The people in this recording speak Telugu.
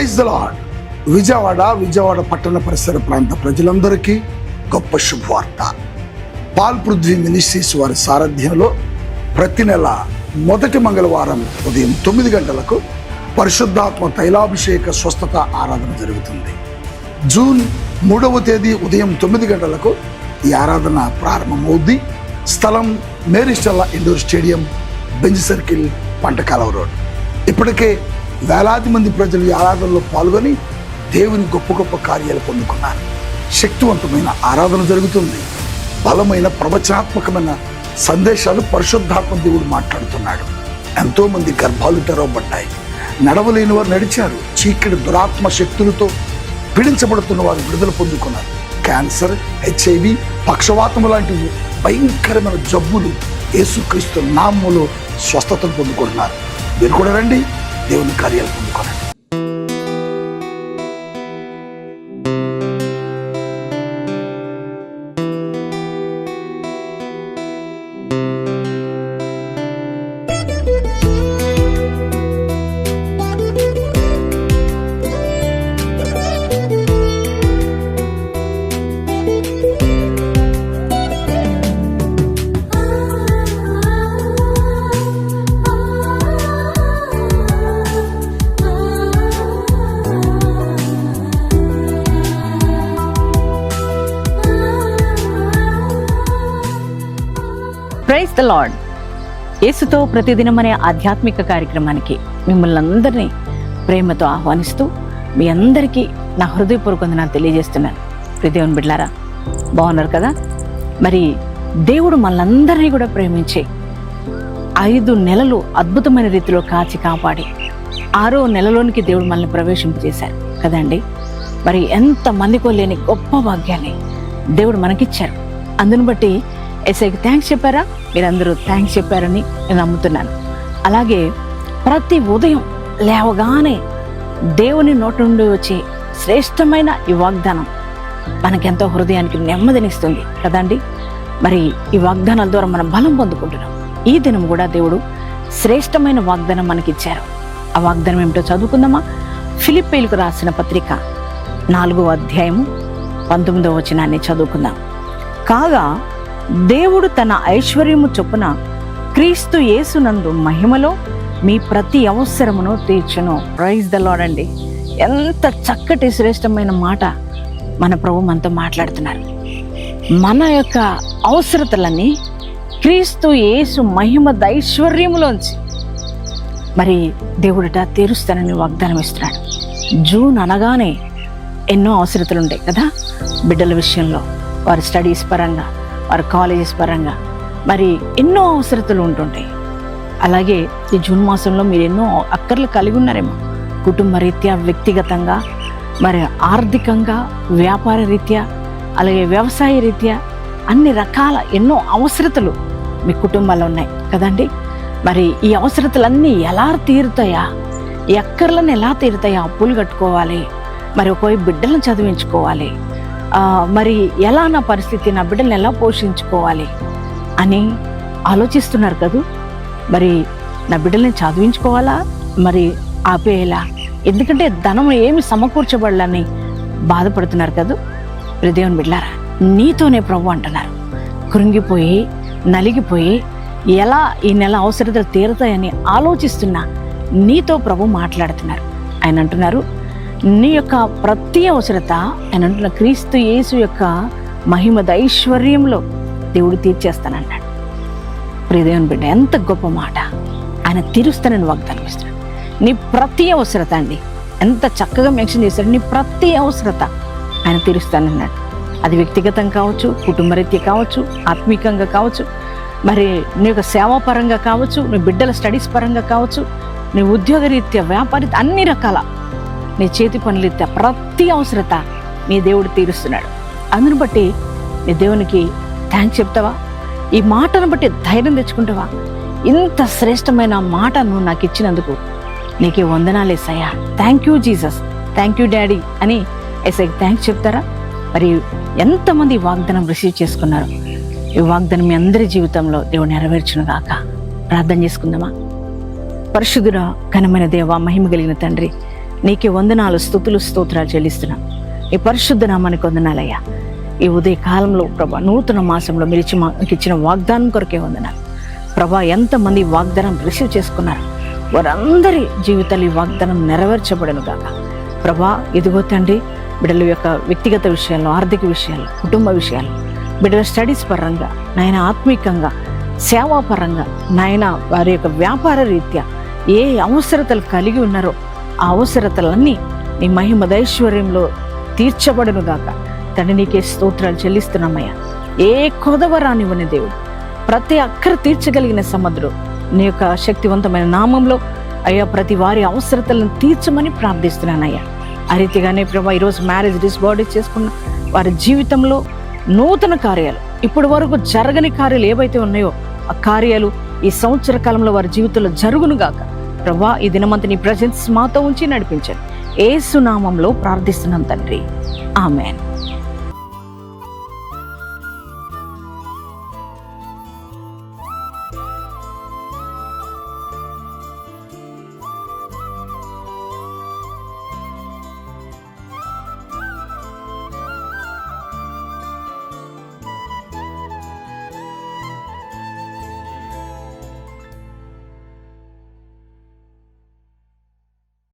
Praise the lord Vijayawada Vijayawada పట్టణ పరిసర ప్రాంత ప్రజలందరికీ గొప్ప శుభవార్త. పాల్ పృథ్వీ మినిస్ట్రీస్ వారి సారథ్యంలో ప్రతి నెల మొదటి మంగళవారం ఉదయం తొమ్మిది గంటలకు పరిశుద్ధాత్మ తైలాభిషేక స్వస్థత ఆరాధన జరుగుతుంది. జూన్ మూడవ తేదీ ఉదయం తొమ్మిది గంటలకు ఈ ఆరాధన ప్రారంభమవుద్ది. స్థలం Mary Stella indoor stadium Benz circle Pantakaluva road. ఇప్పటికే వేలాది మంది ప్రజలు ఈ ఆరాధనలో పాల్గొని దేవుని గొప్ప గొప్ప కార్యాలు పొందుకున్నారు. శక్తివంతమైన ఆరాధన జరుగుతుంది. బలమైన ప్రవచనాత్మకమైన సందేశాలు పరిశుద్ధాత్మ దేవుడు మాట్లాడుతున్నాడు. ఎంతోమంది గర్భాలు తెరవబడ్డాయి. నడవలేని వారు నడిచారు. చీకటి దురాత్మ శక్తులతో పీడించబడుతున్న వారు విడుదల పొందుకున్నారు. క్యాన్సర్ హెచ్ఐవి పక్షవాతం లాంటివి భయంకరమైన జబ్బులు యేసుక్రీస్తు నామములో స్వస్థతను పొందుకుంటున్నారు. మీరు కూడా రండి. దేవుని కార్యాలు పొందుకోనండి ప్రైజ్ ద లాడ్ యేసుతో ప్రతిదినం అనే ఆధ్యాత్మిక కార్యక్రమానికి మిమ్మల్ని అందరినీ ప్రేమతో ఆహ్వానిస్తూ మీ అందరికీ నా హృదయపూర్వక వందనాలు తెలియజేస్తున్నాను. ప్రియదేవుని బిడ్లారా బాగున్నారు కదా? మరి దేవుడు మనందరినీ కూడా ప్రేమించి ఐదు నెలలు అద్భుతమైన రీతిలో కాచి కాపాడి ఆరో నెలలోనికి దేవుడు మనల్ని ప్రవేశింపజేశారు. కదండి మరి ఎంత మందికో లేని గొప్ప భాగ్యాన్ని దేవుడు మనకిచ్చారు. అందుని బట్టి ఎస్ఐకి థ్యాంక్స్ చెప్పారా? మీరందరూ థ్యాంక్స్ చెప్పారని నేను నమ్ముతున్నాను. అలాగే ప్రతి ఉదయం లేవగానే దేవుని నోటి నుండి వచ్చే శ్రేష్టమైన ఈ వాగ్దానం మనకెంతో హృదయానికి నెమ్మదినిస్తుంది. కదండి మరి ఈ వాగ్దానాల ద్వారా మనం బలం పొందుకుంటున్నాం. ఈ దినం కూడా దేవుడు శ్రేష్టమైన వాగ్దానం మనకి ఇచ్చారు ఆ వాగ్దానం ఏమిటో చదువుకుందామా? ఫిలిప్పీలకు రాసిన పత్రిక నాలుగో అధ్యాయము పంతొమ్మిదవ వచనాన్ని చదువుకుందాం. కాగా దేవుడు తన ఐశ్వర్యము చొప్పున క్రీస్తు యేసునందు మహిమలో మీ ప్రతి అవసరమును తీర్చును. ప్రైజ్ ద అండి. ఎంత చక్కటి శ్రేష్టమైన మాట మన ప్రభు మనతో మాట్లాడుతున్నారు. మన యొక్క అవసరతలన్నీ క్రీస్తు యేసు మహిమ దైశ్వర్యములోంచి మరి దేవుడట తీరుస్తానని వాగ్దానం ఇస్తున్నాడు. జూన్ అనగానే ఎన్నో అవసరతలు ఉంటాయి కదా? బిడ్డల విషయంలో వారి స్టడీస్ పరంగా వారి కాలేజెస్ పరంగా. మరి ఎన్నో అవసరతలు ఉంటుంటాయి. అలాగే ఈ జూన్ మాసంలో మీరు ఎన్నో అక్కర్లు కలిగి ఉన్నారేమో. కుటుంబ రీత్యా వ్యక్తిగతంగా మరి ఆర్థికంగా వ్యాపార రీత్యా అలాగే వ్యవసాయ రీత్యా అన్ని రకాల ఎన్నో అవసరతలు మీ కుటుంబాల్లో ఉన్నాయి. కదండి? మరి ఈ అవసరతలన్నీ ఎలా తీరుతాయా? ఈ అక్కర్లను ఎలా తీరుతాయా? అప్పులు కట్టుకోవాలి. మరి ఒకవైపు బిడ్డలను చదివించుకోవాలి. మరి ఎలా నా పరిస్థితి నా బిడ్డలను ఎలా పోషించుకోవాలి అని ఆలోచిస్తున్నారు కదూ? మరి నా బిడ్డల్ని చదివించుకోవాలా? మరి ఆపేయాలా? ఎందుకంటే ధనం ఏమి సమకూర్చబడాలని బాధపడుతున్నారు కదూ? ప్రదేవన్ బిడ్డారా నీతోనే ప్రభు అంటున్నారు. కృంగిపోయి నలిగిపోయి ఎలా ఈ నెల అవసరతలు తీరుతాయని ఆలోచిస్తున్నా నీతో ప్రభు మాట్లాడుతున్నారు. ఆయన అంటున్నారు నీ యొక్క ప్రతి అవసరత ఆయన అంటున్న క్రీస్తు యేసు యొక్క మహిమ ఐశ్వర్యంలో దేవుడు తీర్చేస్తానన్నాడు ప్రియదేవుని బిడ్డ ఎంత గొప్ప మాట. ఆయన తీరుస్తానని వాగ్దానం ఇస్తున్నాడు నీ ప్రతి అవసరత అండి ఎంత చక్కగా మెన్షన్ చేశాడు నీ ప్రతి అవసరత ఆయన తీరుస్తానన్నాడు. అది వ్యక్తిగతం కావచ్చు కుటుంబరీత్య కావచ్చు ఆత్మీకంగా కావచ్చు మరి నీ యొక్క సేవాపరంగా కావచ్చు నీ బిడ్డల స్టడీస్ పరంగా కావచ్చు నీ ఉద్యోగ రీత్యా వ్యాపారి అన్ని రకాల నీ చేతి పనులు ప్రతి అవసరత నీ దేవుడు తీరుస్తున్నాడు. అందుని బట్టి నీ దేవునికి థ్యాంక్స్ చెప్తావా? ఈ మాటను బట్టి ధైర్యం తెచ్చుకుంటావా? ఇంత శ్రేష్టమైన మాట నువ్వు నాకు ఇచ్చినందుకు నీకే వందనాలు ఎస్సయ్యా thank you Jesus thank you daddy అని ఎస్ఐకి థ్యాంక్స్ చెప్తారా? మరి ఎంతమంది ఈ వాగ్దానం రిసీవ్ చేసుకున్నారు? ఈ వాగ్దానం మీ అందరి జీవితంలో దేవుడు నెరవేర్చును గాక. ప్రార్థన చేసుకుందామా? పరిశుద్ధుడ ఘనమైన దేవ మహిమ కలిగిన తండ్రి నీకే వందనాలు స్థుతులు స్తోత్రాలు చెల్లిస్తున్నాను ఈ పరిశుద్ధ నామానికి వందనాలయ్యా ఈ ఉదయ కాలంలో ప్రభా నూతన మాసంలో మీరు ఇచ్చి మాకు ఇచ్చిన వాగ్దానం కొరకే వందనాలు. ప్రభా ఎంతమంది వాగ్దానం రిసీవ్ చేసుకున్నారు వారందరి జీవితాలు ఈ వాగ్దానం నెరవేర్చబడను కాక ప్రభా ఇదిగో తండ్రి బిడ్డల యొక్క వ్యక్తిగత విషయాల్లో ఆర్థిక విషయాల్లో కుటుంబ విషయాలు బిడ్డల స్టడీస్ పరంగా నాయన ఆత్మీకంగా సేవాపరంగా నాయన వారి యొక్క వ్యాపార రీత్యా ఏ అవసరతలు కలిగి ఉన్నారో ఆ అవసరతలన్నీ నీ మహిమదైశ్వర్యంలో తీర్చబడును గాక. తండ్రి నీకే స్తోత్రాలు చెల్లిస్తున్నామయ్యా. ఏ కొదవరానివ్వని దేవుడు. ప్రతి అక్కర తీర్చగలిగిన సముద్రం నీ యొక్క శక్తివంతమైన నామంలో అయ్యా ప్రతి వారి అవసరతలను తీర్చమని ప్రార్థిస్తున్నానయ్యా. ఆ రీతిగానే ప్రభా ఈరోజు మ్యారేజ్ డిస్బాడీ చేసుకున్న వారి జీవితంలో నూతన కార్యాలు ఇప్పటి వరకు జరగని కార్యాలు ఏవైతే ఉన్నాయో ఆ కార్యాలు ఈ సంవత్సర కాలంలో వారి జీవితంలో జరుగును గాక. ప్రభా ఈ దినమంతా నీ ప్రజెన్స్ మాతో ఉంచి నడిపించండి. ఏసునామంలో ప్రార్థిస్తున్నాం తండ్రి. ఆమెన్.